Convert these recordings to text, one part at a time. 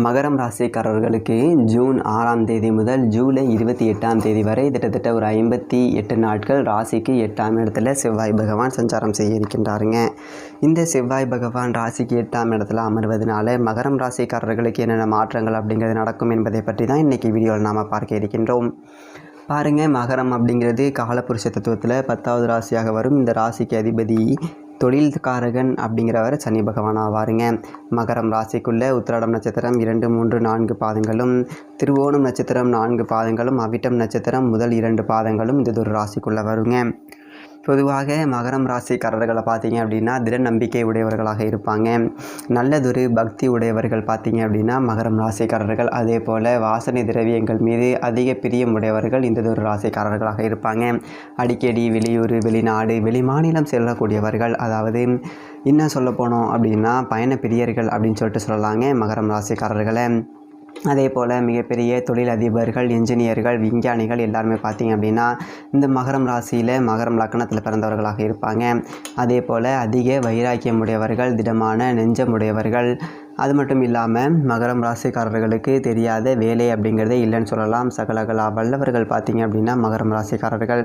மகரம் ராசிக்காரர்களுக்கு ஜூன் ஆறாம் தேதி முதல் ஜூலை இருபத்தி எட்டாம் தேதி வரை கிட்டத்தட்ட ஒரு ஐம்பத்தி எட்டு நாட்கள் ராசிக்கு எட்டாம் இடத்துல செவ்வாய் பகவான் சஞ்சாரம் செய்ய இருக்கின்றாருங்க. இந்த செவ்வாய் பகவான் ராசிக்கு எட்டாம் இடத்துல அமர்வதனால மகரம் ராசிக்காரர்களுக்கு என்னென்ன மாற்றங்கள் அப்படிங்கிறது நடக்கும் என்பதை பற்றி தான் இன்றைக்கி வீடியோவில் நாம் பார்க்க இருக்கின்றோம். பாருங்கள் மகரம் அப்படிங்கிறது காலபுருஷ தத்துவத்தில் பத்தாவது ராசியாக வரும். இந்த ராசிக்கு அதிபதி தொழில்காரகன் அப்படிங்கிறவர் சனி பகவான் ஆவாருங்க. மகரம் ராசிக்குள்ளே உத்திராடம் நட்சத்திரம் இரண்டு மூன்று நான்கு பாதங்களும் திருவோணம் நட்சத்திரம் நான்கு பாதங்களும் அவிட்டம் நட்சத்திரம் முதல் இரண்டு பாதங்களும் இந்த ஒரு ராசிக்குள்ளே வருங்க. பொதுவாக மகரம் ராசிக்காரர்களை பார்த்தீங்க அப்படின்னா திட நம்பிக்கை உடையவர்களாக இருப்பாங்க. நல்லதொரு பக்தி உடையவர்கள் பார்த்தீங்க அப்படின்னா மகரம் ராசிக்காரர்கள். அதே போல் வாசனை திரவியங்கள் மீது அதிக பிரியம் உடையவர்கள் இந்ததொரு ராசிக்காரர்களாக இருப்பாங்க. அடிக்கடி வெளியூர் வெளிநாடு வெளிமாநிலம் செல்லக்கூடியவர்கள். அதாவது இன்னும் சொல்ல போனோம் அப்படின்னா பயண பிரியர்கள் அப்படின்னு சொல்லிட்டு சொல்லலாங்க மகரம் ராசிக்காரர்களை. அதே போல் மிகப்பெரிய தொழிலதிபர்கள் இன்ஜினியர்கள் விஞ்ஞானிகள் எல்லாருமே பார்த்திங்க அப்படின்னா இந்த மகரம் ராசியில் மகரம் லக்னத்தில் பிறந்தவர்களாக இருப்பாங்க. அதே போல் அதிக வைராக்கியம் உடையவர்கள் திடமான நெஞ்சமுடையவர்கள். அது மட்டும் இல்லாமல் மகரம் ராசிக்காரர்களுக்கு தெரியாத வேலை அப்படிங்கிறதே இல்லைன்னு சொல்லலாம். சகலகலா வல்லவர்கள் பார்த்திங்க அப்படின்னா மகரம் ராசிக்காரர்கள்.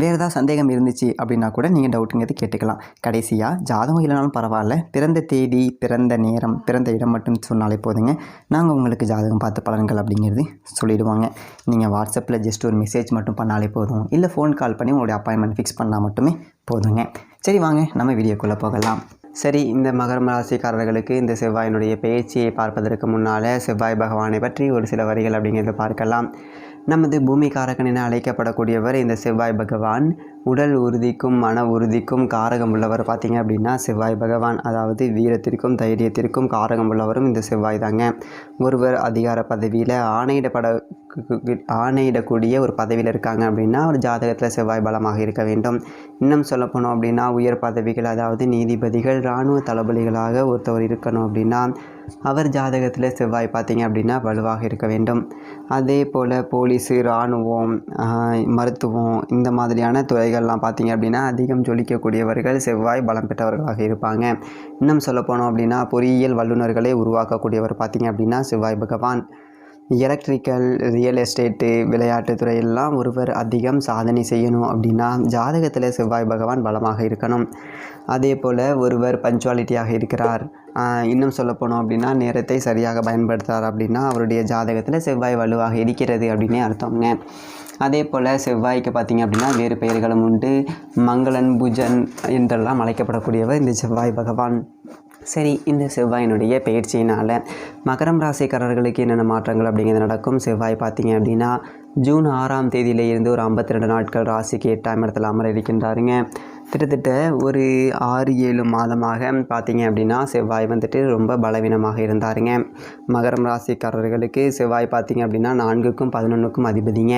வேறு ஏதாவது சந்தேகம் இருந்துச்சு அப்படின்னா கூட நீங்கள் டவுட்டுங்கிறது கேட்டுக்கலாம். கடைசியாக ஜாதகம் இல்லைனாலும் பரவாயில்ல. பிறந்த தேதி பிறந்த நேரம் பிறந்த இடம் மட்டும் சொன்னாலே போதுங்க. நாங்கள் உங்களுக்கு ஜாதகம் பார்த்து பலன்கள் அப்படிங்கிறது சொல்லிடுவாங்க. நீங்கள் வாட்ஸ்அப்பில் ஜஸ்ட் ஒரு மெசேஜ் மட்டும் பண்ணாலே போதும். இல்லை ஃபோன் கால் பண்ணி உங்களுடைய அப்பாயின்மெண்ட் ஃபிக்ஸ் பண்ணால் மட்டுமே போதுங்க. சரி வாங்க. நம்ம வீடியோக்குள்ளே போகலாம். சரி இந்த மகரம் ராசிக்காரர்களுக்கு இந்த செவ்வாயினுடைய பேச்சியை பார்ப்பதற்கு முன்னால் செவ்வாய் பகவானை பற்றி ஒரு சில வரிகள் அப்படிங்கிறத பார்க்கலாம். நமது பூமிகாரகன் என அழைக்கப்படக்கூடியவர் இந்த செவ்வாய் பகவான். உடல் உறுதிக்கும் மன உறுதிக்கும் காரகம் உள்ளவர் பார்த்திங்க அப்படின்னா செவ்வாய் பகவான். அதாவது வீரத்திற்கும் தைரியத்திற்கும் காரகம் உள்ளவரும் இந்த செவ்வாய் தாங்க. ஒருவர் அதிகார பதவியில் ஆணையிடப்பட ஆணையிடக்கூடிய ஒரு பதவியில் இருக்காங்க அப்படின்னா ஒரு ஜாதகத்தில் செவ்வாய் பலமாக இருக்க வேண்டும். இன்னும் சொல்லப்போனோம் அப்படின்னா உயர் பதவிகள் அதாவது நீதிபதிகள் இராணுவ தளபதிகளாக ஒருத்தவர் இருக்கணும் அப்படின்னா அவர் ஜாதகத்தில் செவ்வாய் பார்த்தீங்க அப்படின்னா வலுவாக இருக்க வேண்டும். அதே போல் போலீஸு இராணுவம் மருத்துவம் இந்த மாதிரியான துறைகள்லாம் பார்த்தீங்க அப்படின்னா அதிகம் ஜொலிக்கக்கூடியவர்கள் செவ்வாய் பலம் பெற்றவர்களாக இருப்பாங்க. இன்னும் சொல்லப்போனோம் அப்படின்னா பொறியியல் வல்லுநர்களை உருவாக்கக்கூடியவர் பார்த்தீங்க அப்படின்னா செவ்வாய் பகவான். எலக்ட்ரிக்கல் ரியல் எஸ்டேட்டு விளையாட்டு துறையெல்லாம் ஒருவர் அதிகம் சாதனை செய்யணும் அப்படின்னா ஜாதகத்தில் செவ்வாய் பகவான் பலமாக இருக்கணும். அதே போல் ஒருவர் பஞ்சுவாலிட்டியாக இருக்கிறார். இன்னும் சொல்லப்போனோம் அப்படின்னா நேரத்தை சரியாக பயன்படுத்துகிறார் அப்படின்னா அவருடைய ஜாதகத்தில் செவ்வாய் வலுவாக இருக்கிறது அப்படின்னே அர்த்தம்ங்க. அதே போல் செவ்வாய்க்கு பார்த்திங்க அப்படின்னா வேறு பெயர்களும் உண்டு. மங்களன் புஜன் என்றெல்லாம் அழைக்கப்படக்கூடியவர் இந்த செவ்வாய் பகவான். சரி இந்த செவ்வாயினுடைய பயிற்சியினால் மகரம் ராசிக்காரர்களுக்கு என்னென்ன மாற்றங்கள் அப்படிங்கிறது நடக்கும்? செவ்வாய் பார்த்திங்க அப்படின்னா ஜூன் ஆறாம் தேதியிலேருந்து ஒரு ஐம்பத்தி ரெண்டு நாட்கள் ராசிக்கு எட்டாம் இடத்துல அமர இருக்கின்றாருங்க. கிட்டத்தட்ட ஒரு ஆறு ஏழு மாதமாக பார்த்தீங்க அப்படின்னா செவ்வாய் வந்துட்டு ரொம்ப பலவீனமாக இருந்தாருங்க. மகரம் ராசிக்காரர்களுக்கு செவ்வாய் பார்த்திங்க அப்படின்னா நான்குக்கும் பதினொன்றுக்கும் அதிபதிங்க.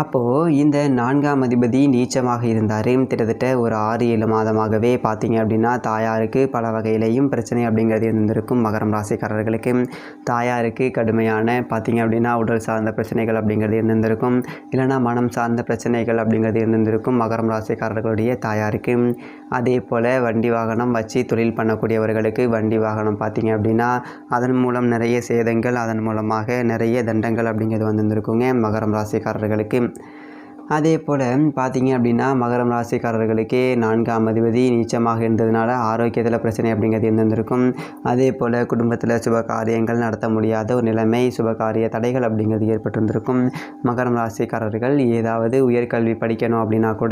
அப்போது இந்த நான்காம் அதிபதி நீச்சமாக இருந்தார். கிட்டத்தட்ட ஒரு ஆறு ஏழு மாதமாகவே பார்த்தீங்க அப்படின்னா தாயாருக்கு பல வகையிலையும் பிரச்சனை அப்படிங்கிறது இருந்திருக்கும் மகரம் ராசிக்காரர்களுக்கு. தாயாருக்கு கடுமையான பார்த்தீங்க அப்படின்னா உடல் சார்ந்த பிரச்சனைகள் அப்படிங்கிறது இருந்திருக்கும். இல்லைனா மனம் சார்ந்த பிரச்சனைகள் அப்படிங்கிறது இருந்திருக்கும் மகரம் ராசிக்காரர்களுடைய தாயாருக்கு. அதே போல் வண்டி வாகனம் வச்சு தொழில் பண்ணக்கூடியவர்களுக்கு வண்டி வாகனம் பார்த்தீங்க அப்படின்னா அதன் மூலம் நிறைய சேதங்கள் அதன் மூலமாக நிறைய தண்டங்கள் அப்படிங்கிறது வந்திருக்குங்க மகரம் ராசிக்காரர்களுக்கு. സാധിക്കും அதே போல் பார்த்தீங்க அப்படின்னா மகரம் ராசிக்காரர்களுக்கே நான்காம் அதிபதி நீச்சமாக இருந்ததுனால ஆரோக்கியத்தில் பிரச்சனை அப்படிங்கிறது இருந்திருக்கும். அதே போல் குடும்பத்தில் சுப காரியங்கள் நடத்த முடியாத ஒரு நிலைமை சுப காரிய தடைகள் அப்படிங்கிறது ஏற்பட்டிருந்திருக்கும். மகரம் ராசிக்காரர்கள் ஏதாவது உயர்கல்வி படிக்கணும் அப்படின்னா கூட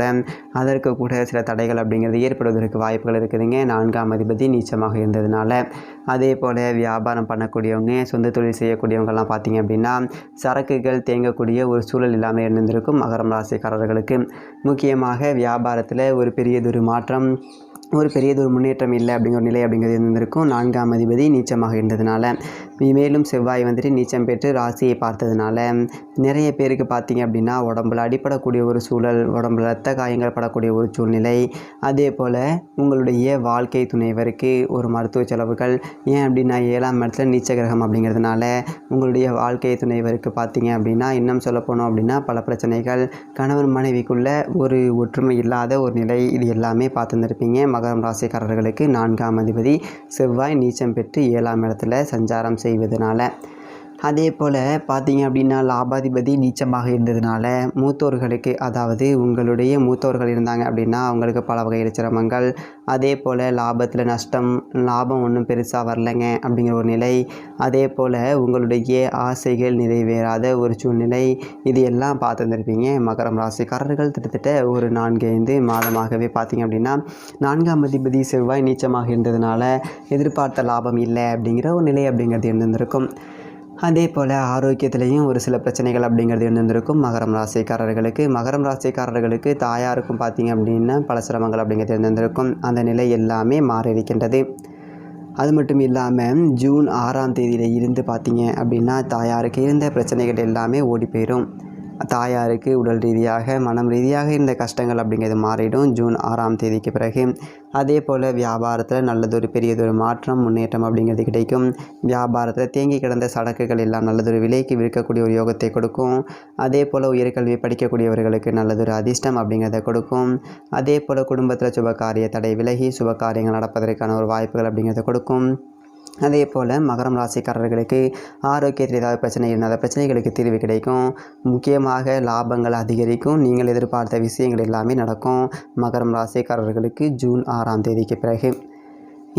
அதற்கு கூட சில தடைகள் அப்படிங்கிறது ஏற்படுவதற்கு வாய்ப்புகள் இருக்குதுங்க. நான்காம் அதிபதி நீச்சமாக இருந்ததுனால. அதே போல் வியாபாரம் பண்ணக்கூடியவங்க சொந்த தொழில் செய்யக்கூடியவங்கெல்லாம் பார்த்தீங்க அப்படின்னா சரக்குகள் தேங்கக்கூடிய ஒரு சூழல் இல்லாமல் இருந்திருக்கும். மகரம் ராசி ராசிக்காரர்களுக்கு முக்கியமாக வியாபாரத்தில் ஒரு பெரியதொரு மாற்றம் ஒரு பெரியதொரு முன்னேற்றம் இல்லை அப்படிங்கிற ஒரு நிலை அப்படிங்கிறது இருந்திருக்கும். நான்காம் அதிபதி நீச்சமாக இருந்ததுனால மேலும் செவ்வாய் வந்துட்டு நீச்சம் பெற்று ராசியை பார்த்ததுனால நிறைய பேருக்கு பார்த்திங்க அப்படின்னா உடம்புல அடிப்படக்கூடிய ஒரு சூழல் உடம்புல ரத்த காயங்கள் படக்கூடிய ஒரு சூழ்நிலை. அதே போல் உங்களுடைய வாழ்க்கை துணைவருக்கு ஒரு மருத்துவ செலவுகள். ஏன் அப்படின்னா ஏழாம் இடத்துல நீச்ச கிரகம் அப்படிங்கிறதுனால உங்களுடைய வாழ்க்கை துணைவருக்கு பார்த்தீங்க அப்படின்னா இன்னும் சொல்ல போனோம் அப்படின்னா பல பிரச்சனைகள். கணவன் மனைவிக்குள்ள ஒரு ஒற்றுமை இல்லாத ஒரு நிலை. இது எல்லாமே பார்த்துருந்துருப்பீங்க. மகரம் ராசிக்காரர்களுக்கு நான்காம் அதிபதி செவ்வாய் நீச்சம் பெற்று ஏழாம் இடத்துல சஞ்சாரம் செய்வதனால. அதே போல் பார்த்தீங்க அப்படின்னா லாபாதிபதி நீச்சமாக இருந்ததுனால மூத்தோர்களுக்கு அதாவது உங்களுடைய மூத்தோர்கள் இருந்தாங்க அப்படின்னா அவங்களுக்கு பல வகையில் சிரமங்கள். அதே போல் லாபத்தில் நஷ்டம் லாபம் ஒன்றும் பெருசாக வரலைங்க அப்படிங்கிற ஒரு நிலை. அதே போல் உங்களுடைய ஆசைகள் நிறைவேறாத ஒரு சூழ்நிலை. இது எல்லாம் பார்த்துருந்துருப்பீங்க. மகரம் ராசிக்காரர்கள் கிட்டத்தட்ட ஒரு நான்கு ஐந்து மாதமாகவே பார்த்தீங்க அப்படின்னா நான்காம் அதிபதி செவ்வாய் நீச்சமாக இருந்ததுனால எதிர்பார்த்த லாபம் இல்லை அப்படிங்கிற ஒரு நிலை அப்படிங்கிறது இருந்திருக்கும். அதே போல் ஆரோக்கியத்திலையும் ஒரு சில பிரச்சனைகள் அப்படிங்கிறது இருந்திருக்கும். மகரம் ராசிக்காரர்களுக்கு மகரம் ராசிக்காரர்களுக்கு தாயாருக்கும் பார்த்தீங்க அப்படின்னா பல சிரமங்கள் அப்படிங்கிறது இருந்திருக்கும். அந்த நிலை எல்லாமே மாறியிருக்கின்றது. அது மட்டும் இல்லாமல் ஜூன் ஆறாம் தேதியில் இருந்து பார்த்தீங்க அப்படின்னா தாயாருக்கு இருந்த பிரச்சனைகள் எல்லாமே ஓடி போயிடும் தாயாருக்கு உடல் ரீதியாக மனம் ரீதியாக இந்த கஷ்டங்கள் அப்படிங்கிறது மாறிடும். ஜூன் ஆறாம் தேதிக்கு பிறகு அதே போல் வியாபாரத்தில் நல்லதொரு பெரியதொரு மாற்றம் முன்னேற்றம் அப்படிங்கிறது கிடைக்கும். வியாபாரத்தில் தேங்கி கிடந்த சடக்குகள் எல்லாம் நல்லதொரு விலைக்கு விற்கக்கூடிய ஒரு யோகத்தை கொடுக்கும். அதே போல் உயர்கல்வி படிக்கக்கூடியவர்களுக்கு நல்லதொரு அதிர்ஷ்டம் அப்படிங்கிறத கொடுக்கும். அதே போல் குடும்பத்தில் சுபகாரிய தடை விலகி சுபகாரியங்கள் நடப்பதற்கான ஒரு வாய்ப்புகள் அப்படிங்கிறத கொடுக்கும். அதே போல் மகரம் ராசிக்காரர்களுக்கு ஆரோக்கியத்தில் ஏதாவது பிரச்சனை இருந்தால் அந்த பிரச்சனைகளுக்கு தீர்வு கிடைக்கும். முக்கியமாக லாபங்கள் அதிகரிக்கும். நீங்கள் எதிர்பார்த்த விஷயங்கள் எல்லாமே நடக்கும். மகரம் ராசிக்காரர்களுக்கு ஜூன் ஆறாம் தேதிக்கு பிறகு.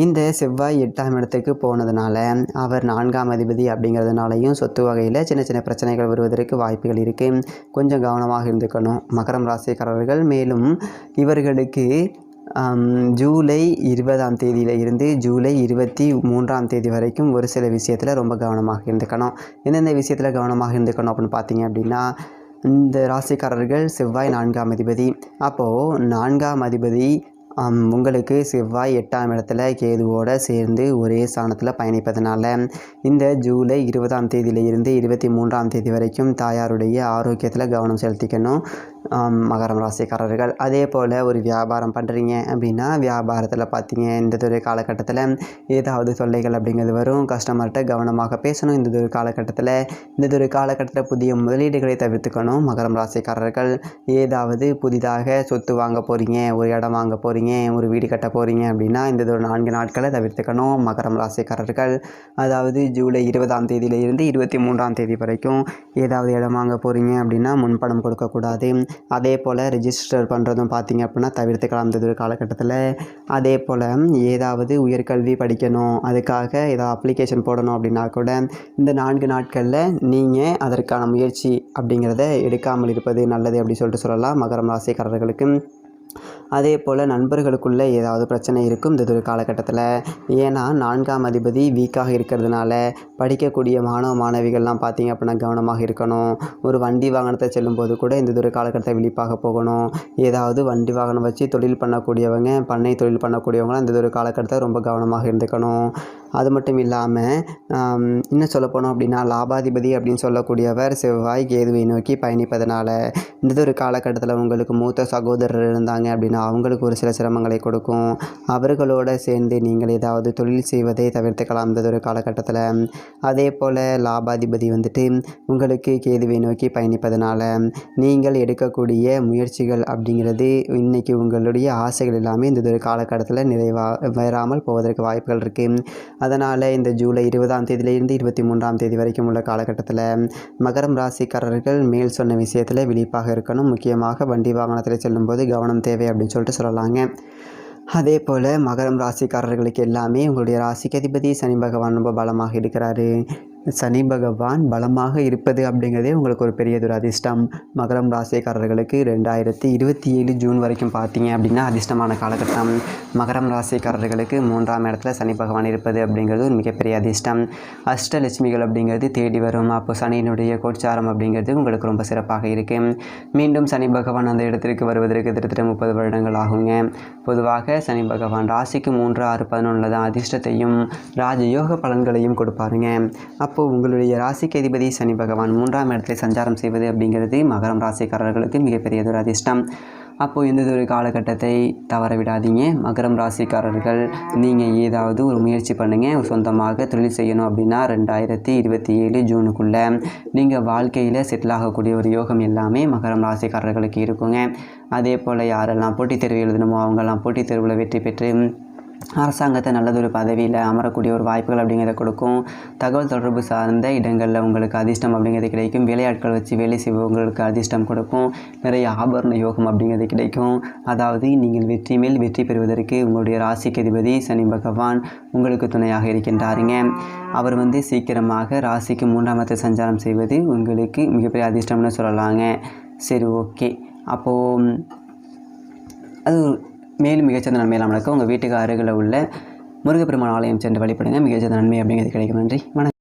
இந்த செவ்வாய் எட்டாம் இடத்துக்கு போனதுனால அவர் நான்காம் அதிபதி அப்படிங்கிறதுனாலையும் சொத்து வகையில் சின்ன சின்ன பிரச்சனைகள் வருவதற்கு வாய்ப்புகள் இருக்குது கொஞ்சம் கவனமாக இருந்துக்கணும். மகரம் ராசிக்காரர்கள் மேலும் இவர்களுக்கு ஜூலை இருபதாம் தேதியில் இருந்து ஜூலை இருபத்தி மூன்றாம் தேதி வரைக்கும் ஒரு சில விஷயத்தில் ரொம்ப கவனமாக இருந்துக்கணும். எந்தெந்த விஷயத்தில் கவனமாக இருந்துக்கணும் அப்படின்னு பார்த்தீங்க அப்படின்னா இந்த ராசிக்காரர்கள் செவ்வாய் நான்காம் அதிபதி. அப்போது நான்காம் அதிபதி உங்களுக்கு செவ்வாய் எட்டாம் இடத்துல கேதுவோடு சேர்ந்து ஒரே ஸ்தானத்தில் பயணிப்பதனால இந்த ஜூலை இருபதாம் தேதியிலிருந்து இருபத்தி மூன்றாம் தேதி வரைக்கும் தாயாருடைய ஆரோக்கியத்தில் கவனம் செலுத்திக்கணும். மகரம் ராசிக்காரர்கள். அதே போல் ஒரு வியாபாரம் பண்ணுறீங்க அப்படின்னா வியாபாரத்தில் பார்த்தீங்க இந்த ஒரு காலகட்டத்தில் ஏதாவது தொல்லைகள் அப்படிங்கிறது வரும். கஸ்டமர்கிட்ட கவனமாக பேசணும். இந்த ஒரு காலகட்டத்தில் இந்த ஒரு காலகட்டத்தில் புதிய முதலீடுகளை தவிர்த்துக்கணும். மகரம் ராசிக்காரர்கள் ஏதாவது புதிதாக சொத்து வாங்க போகிறீங்க ஒரு இடம் வாங்க போகிறீங்க ஒரு வீடு கட்ட போகிறீங்க அப்படின்னா இந்த ஒரு நான்கு நாட்களை தவிர்த்துக்கணும். மகரம் ராசிக்காரர்கள் அதாவது ஜூலை இருபதாம் தேதியிலிருந்து இருபத்தி மூன்றாம் தேதி வரைக்கும் ஏதாவது இடம் வாங்க போகிறீங்க அப்படின்னா முன்பணம் கொடுக்கக்கூடாது. அதே போல் ரிஜிஸ்டர் பண்ணுறதும் பார்த்தீங்க அப்படின்னா தவிர்த்துக்கலாம் இந்த ஒரு காலகட்டத்தில். அதே போல் ஏதாவது உயர்கல்வி படிக்கணும் அதுக்காக ஏதாவது அப்ளிகேஷன் போடணும் அப்படின்னா கூட இந்த நான்கு நாட்களில் நீங்கள் அதற்கான முயற்சி அப்படிங்கிறத எடுக்காமல் இருப்பது நல்லது அப்படி சொல்லிட்டு சொல்லலாம். மகரம் ராசிக்காரர்களுக்கு அதே போல் நண்பர்களுக்குள்ளே ஏதாவது பிரச்சனை இருக்கும் இந்த ஒரு காலகட்டத்தில். ஏன்னா நான்காம் அதிபதி வீக்காக இருக்கிறதுனால படிக்கக்கூடிய மாணவ மாணவிகள்லாம் பார்த்திங்க அப்படின்னா கவனமாக இருக்கணும். ஒரு வண்டி வாகனத்தை செல்லும்போது கூட இந்த ஒரு காலகட்டத்தை விழிப்பாக போகணும். ஏதாவது வண்டி வாகனம் வச்சு தொழில் பண்ணக்கூடியவங்க பண்ணை தொழில் பண்ணக்கூடியவங்களாம் இந்த ஒரு காலகட்டத்தை ரொம்ப கவனமாக இருந்துக்கணும். அது மட்டும் இல்லாமல் இன்னும் சொல்லப்போனோம் அப்படின்னா லாபாதிபதி அப்படின்னு சொல்லக்கூடியவர் செவ்வாய் கேதுவை நோக்கி பயணிப்பதனால இந்த ஒரு காலகட்டத்தில் உங்களுக்கு மூத்த சகோதரர் இருந்தாங்க அப்படின்னா அவங்களுக்கு ஒரு சில சிரமங்களை கொடுக்கும். அவர்களோட சேர்ந்து நீங்கள் ஏதாவது தொழில் செய்வதை தவிர்த்துக்கலாம். இந்த ஒரு காலகட்டத்தில் அதே போல் லாபாதிபதி வந்துட்டு உங்களுக்கு கேதுவை நோக்கி பயணிப்பதனால நீங்கள் எடுக்கக்கூடிய முயற்சிகள் அப்படிங்கிறது இன்றைக்கி உங்களுடைய ஆசைகள் எல்லாமே இந்த ஒரு காலகட்டத்தில் நிறைவா வராமல் போவதற்கு வாய்ப்புகள் இருக்குது அதனால் இந்த ஜூலை இருபதாம் தேதியிலிருந்து இருபத்தி மூன்றாம் தேதி வரைக்கும் உள்ள காலகட்டத்தில் மகரம் ராசிக்காரர்கள் மேல் சொன்ன விஷயத்தில் விழிப்பாக இருக்கணும். முக்கியமாக வண்டி வாகனத்தில் செல்லும்போது கவனம் தேவை அப்படின்னு சொல்லிட்டு சொல்லலாங்க. அதே போல் மகரம் ராசிக்காரர்களுக்கு எல்லாமே உங்களுடைய ராசிக்கு அதிபதி சனி பகவான் ரொம்ப பலமாக இருக்கிறாரு. சனி பகவான் பலமாக இருப்பது அப்படிங்கிறதே உங்களுக்கு ஒரு பெரியதொரு அதிர்ஷ்டம் மகரம் ராசிக்காரர்களுக்கு ரெண்டாயிரத்தி இருபத்தி ஏழு ஜூன் வரைக்கும் பார்த்தீங்க அப்படின்னா அதிர்ஷ்டமான காலகட்டம். மகரம் ராசிக்காரர்களுக்கு மூன்றாம் இடத்துல சனி பகவான் இருப்பது அப்படிங்கிறது ஒரு மிகப்பெரிய அதிர்ஷ்டம். அஷ்டலட்சுமிகள் அப்படிங்கிறது தேடி வரும். அப்போ சனியினுடைய கோச்சாரம் அப்படிங்கிறது உங்களுக்கு ரொம்ப சிறப்பாக இருக்குது மீண்டும் சனி பகவான் அந்த இடத்திற்கு வருவதற்கு கிட்டத்தட்ட முப்பது வருடங்கள் ஆகுங்க. பொதுவாக சனி பகவான் ராசிக்கு மூன்று ஆறு பதினொன்றில் தான் அதிர்ஷ்டத்தையும் ராஜயோக பலன்களையும் கொடுப்பாருங்க. அப்போது உங்களுடைய ராசிக்கு அதிபதி சனி பகவான் மூன்றாம் இடத்துல சஞ்சாரம் செய்வது அப்படிங்கிறது மகரம் ராசிக்காரர்களுக்கு மிகப்பெரியதொரு அதிர்ஷ்டம். அப்போது எந்த ஒரு காலகட்டத்தை தவற விடாதீங்க மகரம் ராசிக்காரர்கள் நீங்கள் ஏதாவது ஒரு முயற்சி பண்ணுங்கள் சொந்தமாக தொழில் செய்யணும் அப்படின்னா ரெண்டாயிரத்தி இருபத்தி ஏழு ஜூனுக்குள்ளே நீங்கள் வாழ்க்கையில் செட்டில் ஆகக்கூடிய ஒரு யோகம் எல்லாமே மகரம் ராசிக்காரர்களுக்கு இருக்குங்க. அதே போல் யாரெல்லாம் போட்டித் தேர்வு எழுதணுமோ அவங்கெல்லாம் போட்டித் தேர்வில் வெற்றி பெற்று அரசாங்கத்தை நல்லதொரு பதவியில் அமரக்கூடிய ஒரு வாய்ப்புகள் அப்படிங்கிறத கொடுக்கும். தகவல் தொடர்பு சார்ந்த இடங்களில் உங்களுக்கு அதிர்ஷ்டம் அப்படிங்கிறது கிடைக்கும். வேலையாட்கள் வச்சு வேலை செய்பவங்களுக்கு அதிர்ஷ்டம் கொடுக்கும். நிறைய ஆபரண யோகம் அப்படிங்கிறது கிடைக்கும். அதாவது நீங்கள் வெற்றி மேல் வெற்றி பெறுவதற்கு உங்களுடைய ராசிக்கு அதிபதி சனி பகவான் உங்களுக்கு துணையாக இருக்கின்றாருங்க. அவர் வந்து சீக்கிரமாக ராசிக்கு மூன்றாம் சஞ்சாரம் செய்வது உங்களுக்கு மிகப்பெரிய அதிர்ஷ்டம்னு சொல்லலாங்க. சரி ஓகே அப்போது அது மேலும் மிகச்சிறந்த நன்மையெல்லாம் நடக்கும் உங்கள் வீட்டுக்கு அருகில் உள்ள முருகப்பெருமான் ஆலயம் சென்று வழிபடுங்க. மிகச்சிறந்த நன்மை அப்படிங்கிறது கிடைக்கும். நன்றி. வணக்கம்.